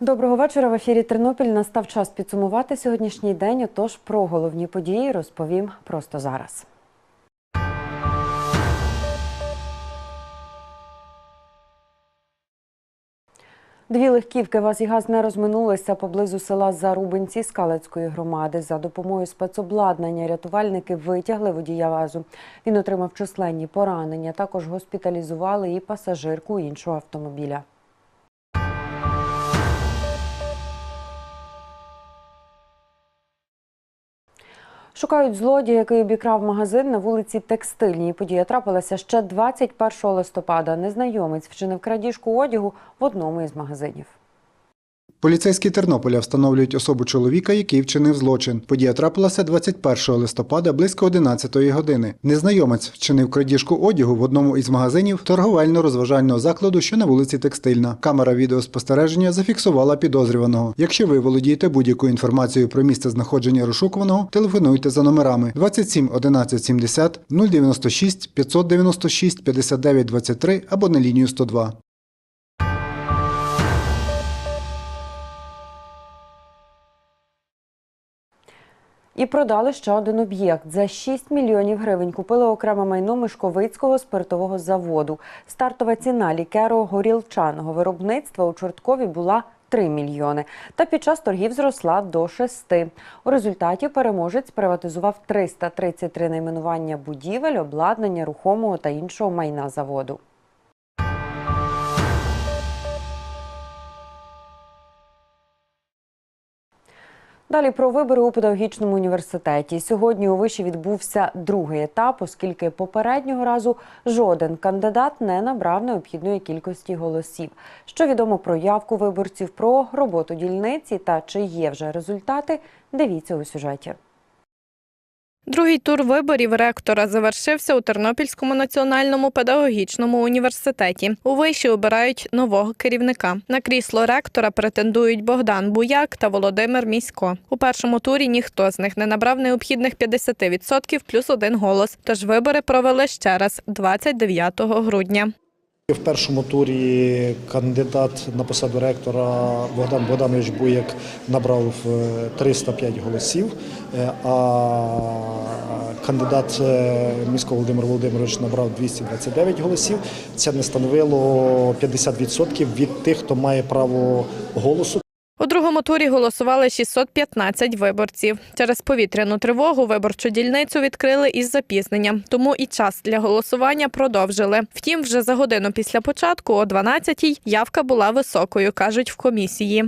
Доброго вечора. В ефірі Тернопіль настав час підсумувати сьогоднішній день. Отож про головні події розповім просто зараз. Дві легківки «ВАЗ» і «ГАЗ» не розминулися поблизу села Зарубинці Скалецької громади. За допомогою спецобладнання рятувальники витягли водія ВАЗу. Він отримав численні поранення. Також госпіталізували і пасажирку іншого автомобіля. Шукають злодія, який обікрав магазин на вулиці Текстильній. Подія трапилася ще 21 листопада. Незнайомець вчинив крадіжку одягу в одному із магазинів. Поліцейські Тернополя встановлюють особу чоловіка, який вчинив злочин. Подія трапилася 21 листопада близько 11 години. Незнайомець вчинив крадіжку одягу в одному із магазинів торговельно-розважального закладу, що на вулиці Текстильна. Камера відеоспостереження зафіксувала підозрюваного. Якщо ви володієте будь-якою інформацією про місце знаходження розшукуваного, телефонуйте за номерами 27 11 70 096 596 59 23 або на лінію 102. І продали ще один об'єкт. За 6 мільйонів гривень купили окреме майно Мишковицького спиртового заводу. Стартова ціна лікеру горілчаного виробництва у Чорткові була 3 мільйони. Та під час торгів зросла до 6. У результаті переможець приватизував 333 найменування будівель, обладнання, рухомого та іншого майна заводу. Далі про вибори у педагогічному університеті. Сьогодні у виші відбувся другий етап, оскільки попереднього разу жоден кандидат не набрав необхідної кількості голосів. Що відомо про явку виборців, про роботу дільниці та чи є вже результати, дивіться у сюжеті. Другий тур виборів ректора завершився у Тернопільському національному педагогічному університеті. У виші обирають нового керівника. На крісло ректора претендують Богдан Буяк та Володимир Місько. У першому турі ніхто з них не набрав необхідних 50% плюс один голос. Тож вибори провели ще раз 29 грудня. В першому турі кандидат на посаду ректора Богдан Богданович Буяк набрав е, 305 голосів, е, а кандидат е, міського Володимир Володимирович набрав 229 голосів. Це не становило 50% від тих, хто має право голосу. Другому турі голосували 615 виборців. Через повітряну тривогу виборчу дільницю відкрили із запізненням, тому і час для голосування продовжили. Втім, вже за годину після початку, о 12-й, явка була високою, кажуть в комісії.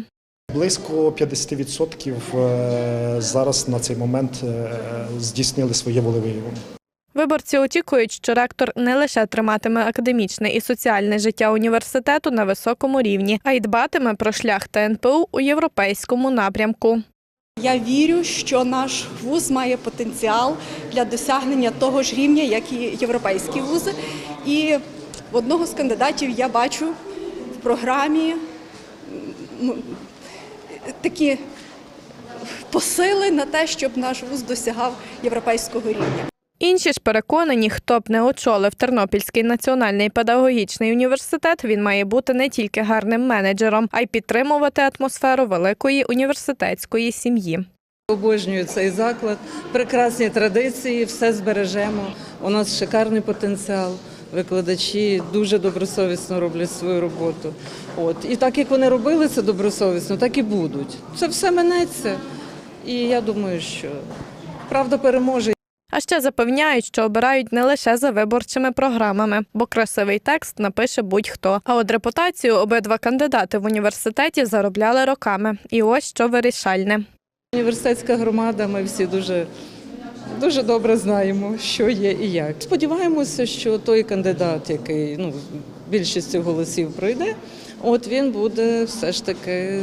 Близько 50% е, зараз на цей момент е, здійснили своє волевиявлення. Виборці очікують, що ректор не лише триматиме академічне і соціальне життя університету на високому рівні, а й дбатиме про шлях ТНПУ у європейському напрямку. Я вірю, що наш вуз має потенціал для досягнення того ж рівня, як і європейські вузи. І одного з кандидатів я бачу в програмі такі посили на те, щоб наш вуз досягав європейського рівня. Інші ж переконані, хто б не очолив Тернопільський національний педагогічний університет, він має бути не тільки гарним менеджером, а й підтримувати атмосферу великої університетської сім'ї. Обожнюю цей заклад, прекрасні традиції, все збережемо. У нас шикарний потенціал. Викладачі дуже добросовісно роблять свою роботу. От і так як вони робили це добросовісно, так і будуть. Це все минеться. І я думаю, що правда переможе. А ще запевняють, що обирають не лише за виборчими програмами, бо красивий текст напише будь-хто. А от репутацію обидва кандидати в університеті заробляли роками. І ось що вирішальне. Університетська громада, ми всі дуже, дуже добре знаємо, що є і як. Сподіваємося, що той кандидат, який ну, більшістю голосів пройде, от він буде все ж таки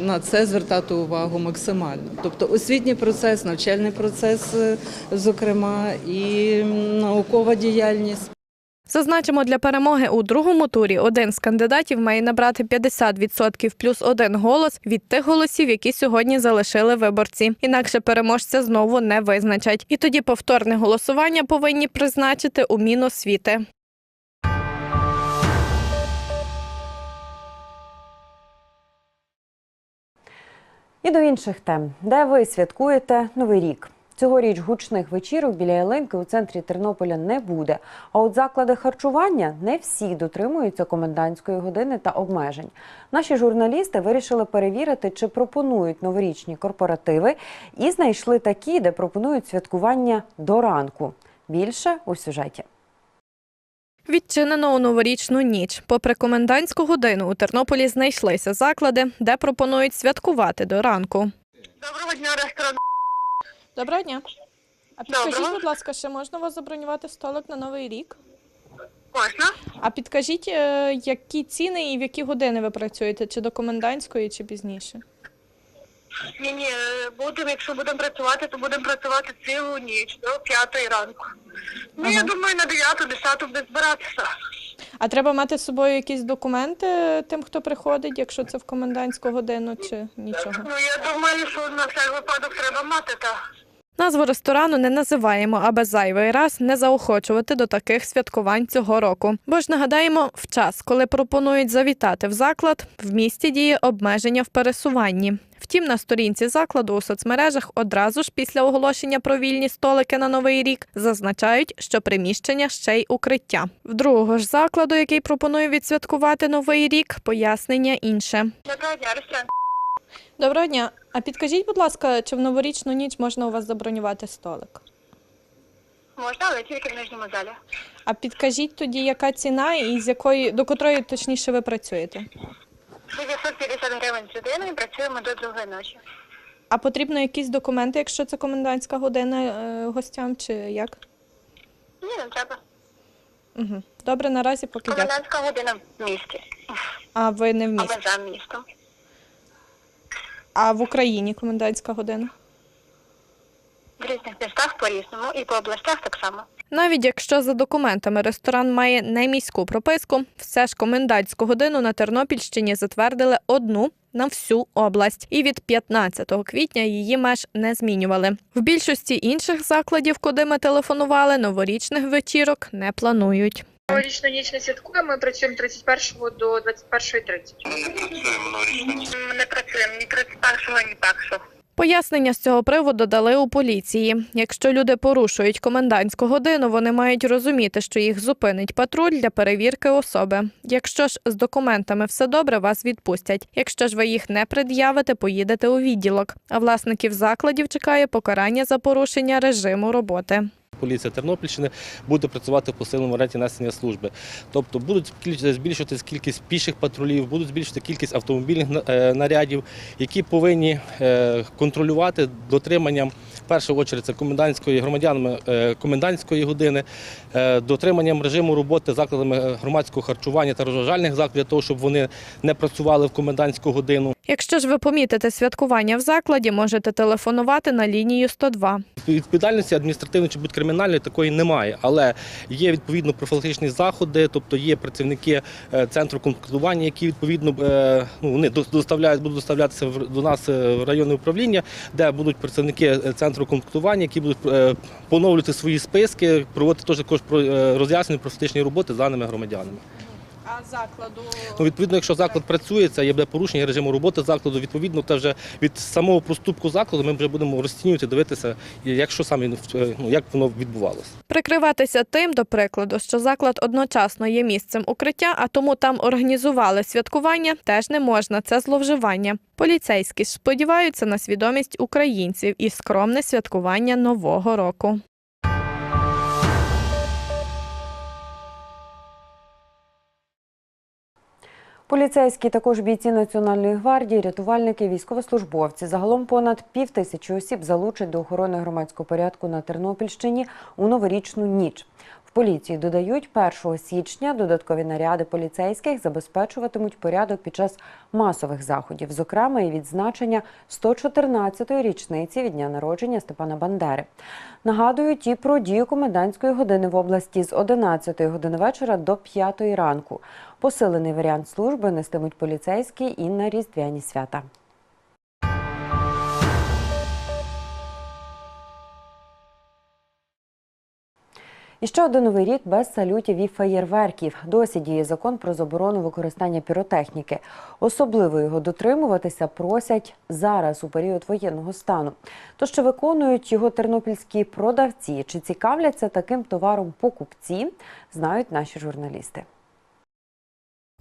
на це звертати увагу максимально. Тобто освітній процес, навчальний процес, е, зокрема, і наукова діяльність. Зазначимо, для перемоги у другому турі один з кандидатів має набрати 50% плюс один голос від тих голосів, які сьогодні залишили виборці. Інакше переможця знову не визначать. І тоді повторне голосування повинні призначити у Міносвіти. І до інших тем, де ви святкуєте Новий рік. Цьогоріч гучних вечірок біля ялинки у центрі Тернополя не буде. А от заклади харчування не всі дотримуються комендантської години та обмежень. Наші журналісти вирішили перевірити, чи пропонують новорічні корпоративи, і знайшли такі, де пропонують святкування до ранку. Більше у сюжеті. Відчинено у новорічну ніч. Попри комендантську годину у Тернополі знайшлися заклади, де пропонують святкувати до ранку. Доброго дня, ресторан. Доброго дня. А підкажіть, Доброго. будь ласка, ще можна у вас забронювати столик на новий рік? Можна? А підкажіть, е, які ціни і в які години ви працюєте? Чи до комендантської, чи пізніше? Ні, ні, будемо, якщо будемо працювати, то будемо працювати цілу ніч до п'ятої ранку. Ну, я Ага. думаю, на дев'яту, десяту буде збиратися. А треба мати з собою якісь документи тим, хто приходить, якщо це в комендантську годину, чи нічого? Ну, я думаю, що на всяк випадок треба мати, так. Назву ресторану не називаємо, аби зайвий раз не заохочувати до таких святкувань цього року. Бо ж нагадаємо, в час, коли пропонують завітати в заклад, в місті діє обмеження в пересуванні. Втім, на сторінці закладу у соцмережах одразу ж після оголошення про вільні столики на новий рік зазначають, що приміщення ще й укриття. В другого ж закладу, який пропонує відсвяткувати новий рік, пояснення інше. Доброго дня. Доброго дня. А підкажіть, будь ласка, чи в новорічну ніч можна у вас забронювати столик? Можна, але тільки в нижньому залі. А підкажіть тоді, яка ціна і з якої до котрої точніше ви працюєте? 950 гривень з людиною, працюємо до другої ночі. А потрібно якісь документи, якщо це комендантська година е, гостям, чи як? Ні, не треба. Угу. Добре, наразі поки дякую. Комендантська година в місті, А ви не в а місті. ми за містом. А в Україні комендантська година? В різних містах по-різному і по областях так само. Навіть якщо за документами ресторан має не міську прописку, все ж комендантську годину на Тернопільщині затвердили одну на всю область, і від 15 квітня її меж не змінювали. В більшості інших закладів, куди ми телефонували, новорічних вечірок не планують. Новорічну ніч не святкуємо, ми працюємо 31 до 21.30. Ми не працюємо ні 31-го, ні 1-го. Пояснення з цього приводу дали у поліції. Якщо люди порушують комендантську годину, вони мають розуміти, що їх зупинить патруль для перевірки особи. Якщо ж з документами все добре, вас відпустять. Якщо ж ви їх не пред'явите, поїдете у відділок. А власників закладів чекає покарання за порушення режиму роботи. Поліція Тернопільщини буде працювати в посиленому варіанті несення служби. Тобто будуть збільшуватись кількість піших патрулів, будуть збільшувати кількість автомобільних е, нарядів, які повинні е, контролювати дотриманням в першу чергу це комендантської громадянами е, комендантської години, дотриманням режиму роботи закладами громадського харчування та розважальних закладів, для того, щоб вони не працювали в комендантську годину. Якщо ж ви помітите святкування в закладі, можете телефонувати на лінію 102. Відповідальності адміністративної чи будь-кримінальної такої немає, але є відповідно профілактичні заходи, тобто є працівники е, центру комплектування, які відповідно е, ну, вони до- доставляють, будуть доставлятися до нас е, в районне управління, де будуть працівники центру комплектування, які будуть поновлювати свої списки, проводити теж також роз'яснення профілактичні роботи з даними громадянами. А закладу Ну, відповідно, якщо заклад працює, це є буде порушення режиму роботи закладу. Відповідно, це вже від самого проступку закладу ми вже будемо розцінювати, дивитися, як що саме е, ну, як воно відбувалося. Прикриватися тим, до прикладу, що заклад одночасно є місцем укриття, а тому там організували святкування, теж не можна. Це зловживання. Поліцейські ж сподіваються на свідомість українців і скромне святкування нового року. Поліцейські, також бійці Національної гвардії, рятувальники, військовослужбовці. Загалом понад пів тисячі осіб залучать до охорони громадського порядку на Тернопільщині у новорічну ніч. Поліції додають, 1 січня додаткові наряди поліцейських забезпечуватимуть порядок під час масових заходів, зокрема і відзначення 114-ї річниці від дня народження Степана Бандери. Нагадують і про дію комендантської години в області з 11 години вечора до 5 ранку. Посилений варіант служби нестимуть поліцейські і на різдвяні свята. І ще один новий рік без салютів і феєрверків. Досі діє закон про заборону використання піротехніки. Особливо його дотримуватися просять зараз у період воєнного стану. То що виконують його тернопільські продавці, чи цікавляться таким товаром покупці, знають наші журналісти.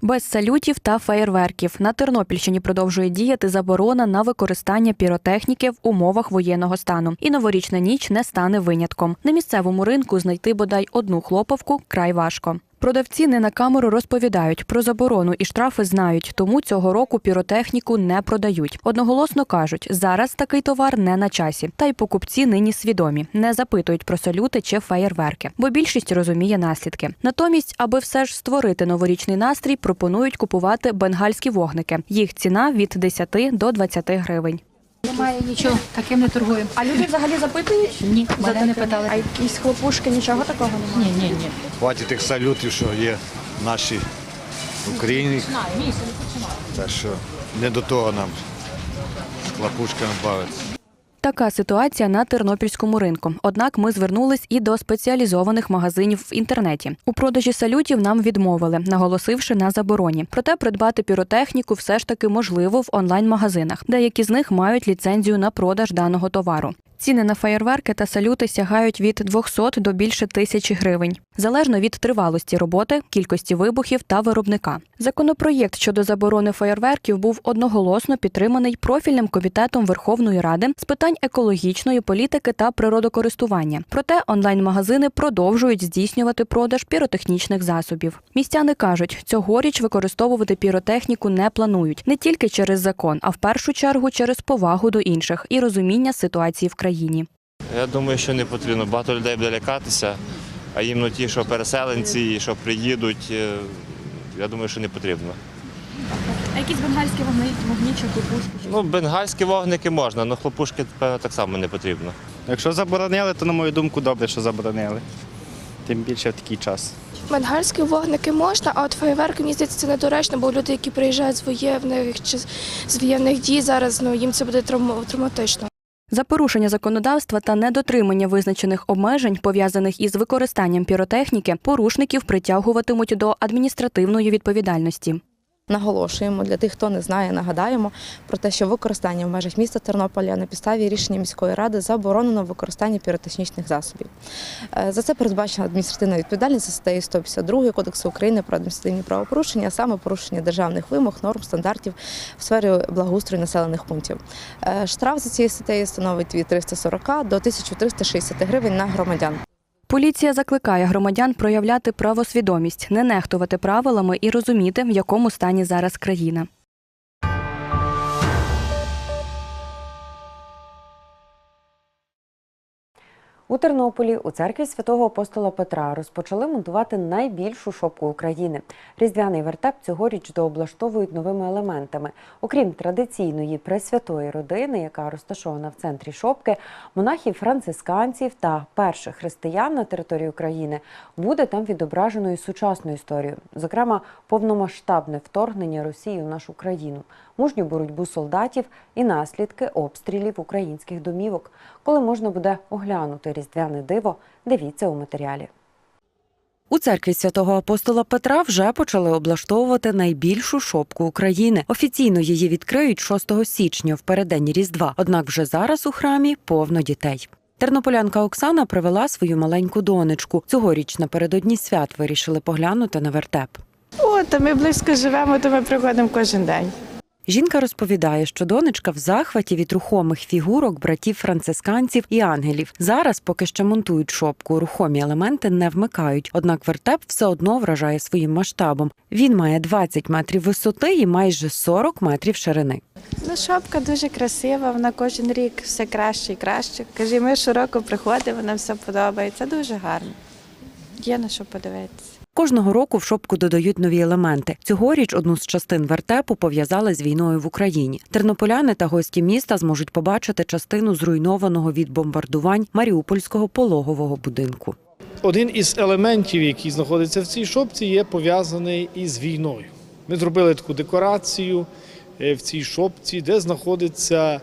Без салютів та феєрверків на Тернопільщині продовжує діяти заборона на використання піротехніки в умовах воєнного стану. І новорічна ніч не стане винятком. На місцевому ринку знайти бодай одну хлопавку край важко. Продавці не на камеру розповідають про заборону і штрафи знають, тому цього року піротехніку не продають. Одноголосно кажуть, зараз такий товар не на часі. Та й покупці нині свідомі, не запитують про салюти чи феєрверки, бо більшість розуміє наслідки. Натомість, аби все ж створити новорічний настрій, пропонують купувати бенгальські вогники. Їх ціна від 10 до 20 гривень. Немає нічого, таким не торгуємо. А люди взагалі запитують? Ні, мене не питали. А якісь хлопушки, нічого такого немає? Ні, ні, ні. Хватить тих салютів, що є наші в Україні. Так що не до того нам з лапушками бавитися. Така ситуація на тернопільському ринку. Однак ми звернулись і до спеціалізованих магазинів в інтернеті. У продажі салютів нам відмовили, наголосивши на забороні. Проте придбати піротехніку все ж таки можливо в онлайн-магазинах. Деякі з них мають ліцензію на продаж даного товару. Ціни на феєрверки та салюти сягають від 200 до більше тисячі гривень, залежно від тривалості роботи, кількості вибухів та виробника. Законопроєкт щодо заборони феєрверків був одноголосно підтриманий профільним комітетом Верховної Ради з питань екологічної політики та природокористування. Проте онлайн-магазини продовжують здійснювати продаж піротехнічних засобів. Містяни кажуть, цьогоріч використовувати піротехніку не планують не тільки через закон, а в першу чергу через повагу до інших і розуміння ситуації в країні. Я думаю, що не потрібно. Багато людей буде лякатися, а іменно ті, що переселенці, що приїдуть, е, я думаю, що не потрібно. А якісь бенгальські вогні, вогні чи хлопушки? Ну, бенгальські вогники можна, але хлопушки, певно, так само не потрібно. Якщо заборонили, то на мою думку добре, що заборонили. Тим більше в такий час. Бенгальські вогники можна, а от фейерверки, мені здається, це недоречно, бо люди, які приїжджають з воєнних чи з воєнних дій зараз, ну їм це буде травматично. За порушення законодавства та недотримання визначених обмежень, пов'язаних із використанням піротехніки, порушників притягуватимуть до адміністративної відповідальності. Наголошуємо для тих, хто не знає, нагадаємо про те, що використання в межах міста Тернополя на підставі рішення міської ради заборонено використання піротехнічних засобів. Е, За це передбачена адміністративна відповідальність за статтею 152 Кодексу України про адміністративні правопорушення, а саме порушення державних вимог, норм, стандартів в сфері благоустрою населених пунктів. Е, Штраф за цією статтею становить від 340 до 1360 гривень на громадян. Поліція закликає громадян проявляти правосвідомість, не нехтувати правилами і розуміти, в якому стані зараз країна. У Тернополі у церкві святого апостола Петра розпочали монтувати найбільшу шопку України. Різдвяний вертеп цьогоріч дооблаштовують новими елементами. Окрім традиційної пресвятої родини, яка розташована в центрі шопки, монахів францисканців та перших християн на території України буде там відображено і сучасну історію, зокрема повномасштабне вторгнення Росії у нашу країну, мужню боротьбу солдатів і наслідки обстрілів українських домівок. Коли можна буде оглянути різдвяне диво, дивіться у матеріалі. У церкві святого апостола Петра вже почали облаштовувати найбільшу шопку України. Офіційно її відкриють 6 січня в переддень Різдва. Однак вже зараз у храмі повно дітей. Тернополянка Оксана привела свою маленьку донечку. Цьогоріч напередодні свят вирішили поглянути на вертеп. О, то ми близько живемо, то ми приходимо кожен день. Жінка розповідає, що донечка в захваті від рухомих фігурок братів францисканців і ангелів. Зараз, поки що монтують шопку, рухомі елементи не вмикають. Однак вертеп все одно вражає своїм масштабом. Він має 20 метрів висоти і майже 40 метрів ширини. Ну, шапка дуже красива, вона кожен рік все краще і краще. Каже, ми щороку приходимо, нам все подобається. Дуже гарно. Є на що подивитися. Кожного року в шопку додають нові елементи. Цьогоріч одну з частин вертепу пов'язали з війною в Україні. Тернополяни та гості міста зможуть побачити частину зруйнованого від бомбардувань Маріупольського пологового будинку. Один із елементів, який знаходиться в цій шопці, є пов'язаний із війною. Ми зробили таку декорацію е, в цій шопці, де знаходиться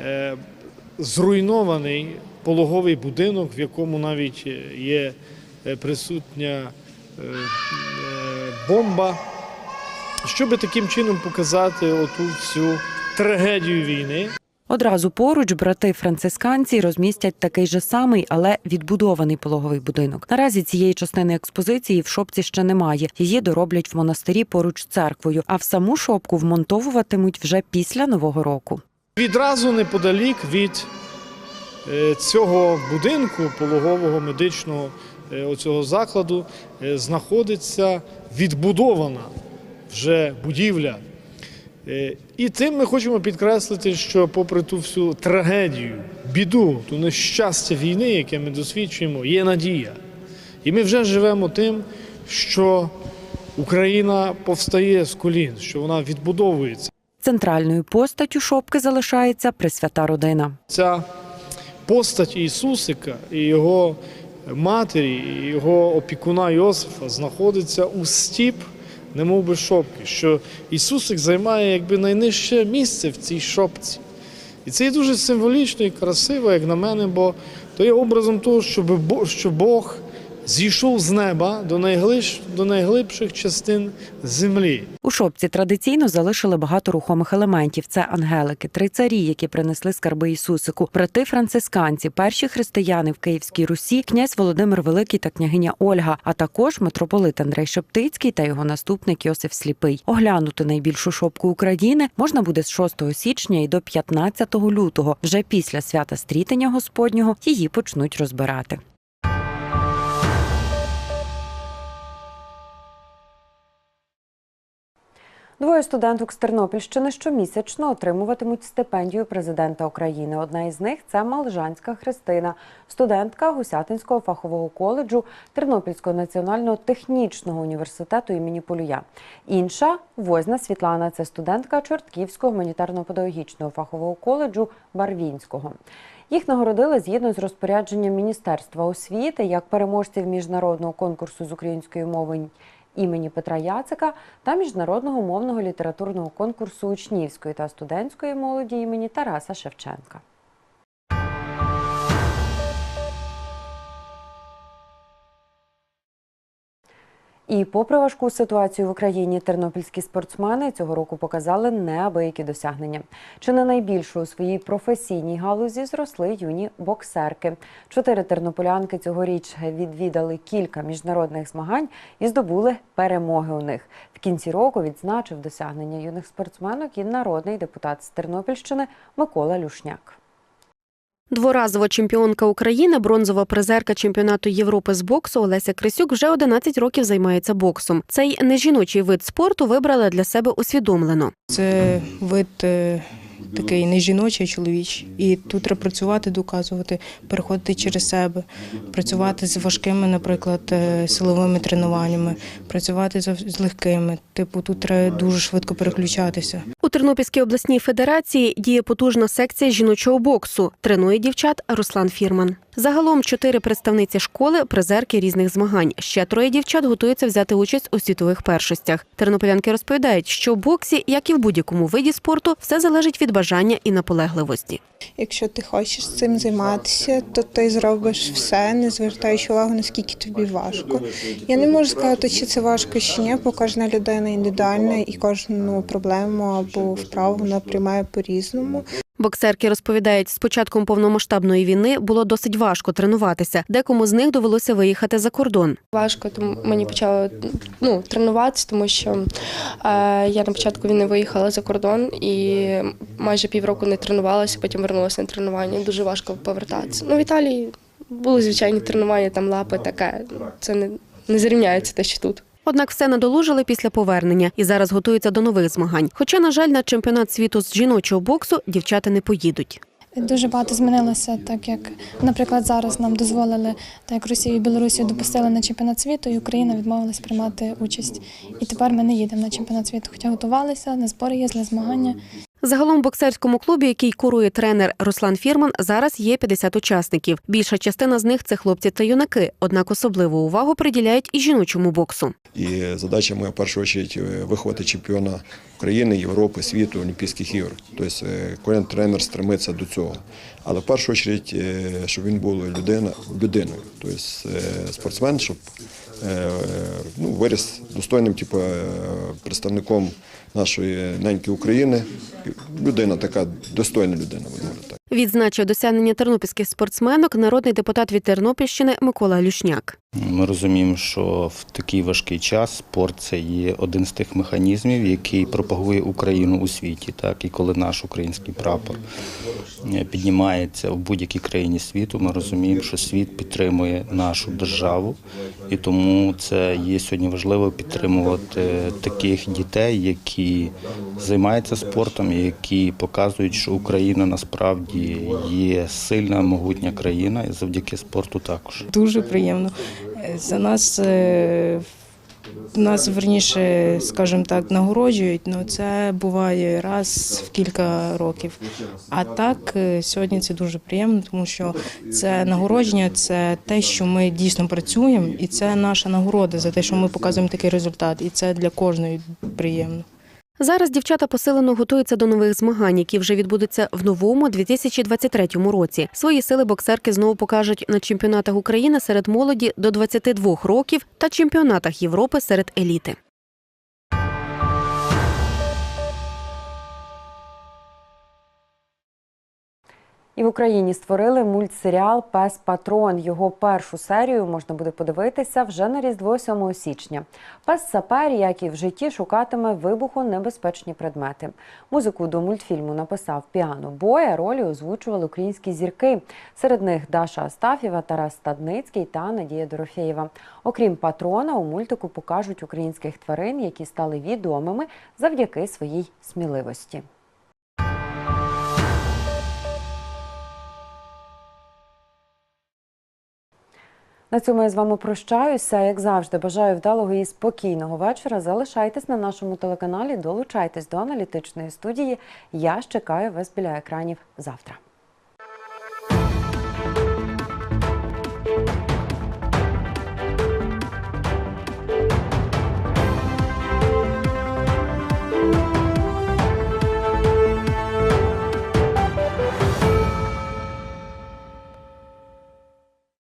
е, зруйнований пологовий будинок, в якому навіть е, є присутня бомба, щоб таким чином показати оту всю трагедію війни. Одразу поруч брати францисканці розмістять такий же самий, але відбудований пологовий будинок. Наразі цієї частини експозиції в шопці ще немає. Її дороблять в монастирі поруч з церквою, а в саму шопку вмонтовуватимуть вже після нового року. Відразу неподалік від е, цього будинку пологового медичного е, оцього закладу е, знаходиться відбудована вже будівля. Е, І тим ми хочемо підкреслити, що попри ту всю трагедію, біду, ту нещастя війни, яке ми досвідчуємо, є надія. І ми вже живемо тим, що Україна повстає з колін, що вона відбудовується. Центральною постаттю шопки залишається Пресвята родина. Ця постать Ісусика і його матері, і його опікуна Йосифа знаходиться у стіп, немов би шопки, що Ісусик займає якби найнижче місце в цій шопці. І це є дуже символічно і красиво, як на мене, бо то є образом того, що Бог зійшов з неба до, найглибш, до найглибших частин землі. У шопці традиційно залишили багато рухомих елементів. Це ангелики, три царі, які принесли скарби Ісусику, брати францисканці, перші християни в Київській Русі, князь Володимир Великий та княгиня Ольга, а також митрополит Андрей Шептицький та його наступник Йосиф Сліпий. Оглянути найбільшу шопку України можна буде з 6 січня і до 15 лютого. Вже після свята стрітення Господнього її почнуть розбирати. Двоє студенток з Тернопільщини щомісячно отримуватимуть стипендію президента України. Одна із них це Малжанська Христина, студентка Гусятинського фахового коледжу Тернопільського національного технічного університету імені Полюя. Інша Возна Світлана, це студентка Чортківського гуманітарно-педагогічного фахового коледжу Барвінського. Їх нагородили згідно з розпорядженням Міністерства освіти як переможців міжнародного конкурсу з української мови імені Петра Яцика та міжнародного мовного літературного конкурсу учнівської та студентської молоді імені Тараса Шевченка. І попри важку ситуацію в Україні, тернопільські спортсмени цього року показали неабиякі досягнення. Чи не найбільше у своїй професійній галузі зросли юні боксерки. Чотири тернополянки цьогоріч відвідали кілька міжнародних змагань і здобули перемоги у них. В кінці року відзначив досягнення юних спортсменок і народний депутат з Тернопільщини Микола Люшняк. Дворазова чемпіонка України, бронзова призерка чемпіонату Європи з боксу Олеся Крисюк вже 11 років займається боксом. Цей нежіночий вид спорту вибрала для себе усвідомлено. Це вид е, такий не жіночий, а чоловічий. І тут треба працювати, доказувати, переходити через себе, працювати з важкими, наприклад, е, силовими тренуваннями, працювати з легкими. Типу, тут треба дуже швидко переключатися. У Тернопільській обласній федерації діє потужна секція жіночого боксу. Тренує дівчат Руслан Фірман. Загалом чотири представниці школи, призерки різних змагань. Ще троє дівчат готуються взяти участь у світових першостях. Тернополянки розповідають, що в боксі, як і в будь-якому виді спорту, все залежить від бажання і наполегливості. Якщо ти хочеш цим займатися, то ти зробиш все, не звертаючи увагу, наскільки тобі важко. Я не можу сказати, чи це важко, чи ні, бо кожна людина індивідуальна і кожну проблему або вправу вона приймає по-різному. Боксерки розповідають, з початком повномасштабної війни було досить важко тренуватися. Декому з них довелося виїхати за кордон. Важко тому мені почало ну, тренуватися, тому що е, я на початку війни виїхала за кордон і майже півроку не тренувалася, потім вернулася на тренування. Дуже важко повертатися. Ну, в Італії були звичайні тренування, там лапи таке. Це не, не зрівняється те, що тут. Однак все надолужили після повернення і зараз готуються до нових змагань. Хоча, на жаль, на чемпіонат світу з жіночого боксу дівчата не поїдуть. Дуже багато змінилося, так як, наприклад, зараз нам дозволили, так як Росію і Білорусію допустили на чемпіонат світу, і Україна відмовилась приймати участь. І тепер ми не їдемо на чемпіонат світу, хоча готувалися, на збори є змагання. Загалом в боксерському клубі, який курує тренер Руслан Фірман, зараз є 50 учасників. Більша частина з них це хлопці та юнаки. Однак особливу увагу приділяють і жіночому боксу. І задача моя в першу чергу виховати чемпіона України, Європи, світу, Олімпійських ігор. Тобто е, кожен тренер стремиться до цього. Але в першу чергу, е, щоб він був людина, людиною, тобто е, спортсмен, щоб е, ну, виріс достойним типу, е, представником нашої неньки України. Людина така достойна людина, будемо так. Відзначив досягнення тернопільських спортсменок народний депутат від Тернопільщини Микола Люшняк. Ми розуміємо, що в такий важкий час спорт це є один з тих механізмів, який пропагує Україну у світі. Так і коли наш український прапор е, піднімається в будь-якій країні світу, ми розуміємо, що світ підтримує нашу державу, і тому це є сьогодні важливо підтримувати таких дітей, які займаються спортом, які показують, що Україна насправді є сильна, могутня країна, і завдяки спорту також. Дуже приємно. Е, За нас е, нас верніше, скажімо так, нагороджують, але це буває раз в кілька років. А так е, сьогодні це дуже приємно, тому що це нагородження, це те, що ми дійсно працюємо, і це наша нагорода за те, що ми показуємо такий результат. І це для кожної приємно. Зараз дівчата посилено готуються до нових змагань, які вже відбудуться в новому 2023 році. Свої сили боксерки знову покажуть на чемпіонатах України серед молоді до 22 років та чемпіонатах Європи серед еліти. І в Україні створили мультсеріал Пес Патрон. Його першу серію можна буде подивитися вже на Різдво 7 січня. Пес Сапер, як і в житті, шукатиме вибухонебезпечні предмети. Музику до мультфільму написав Піано Бой, а ролі озвучували українські зірки. Серед них Даша Астафєва, Тарас Стадницький та Надія Дорофєєва. Окрім патрона, у мультику покажуть українських тварин, які стали відомими завдяки своїй сміливості. На цьому я з вами прощаюся. Як завжди, бажаю вдалого і спокійного вечора. Залишайтесь на нашому телеканалі, долучайтесь до аналітичної студії. Я чекаю вас біля екранів завтра.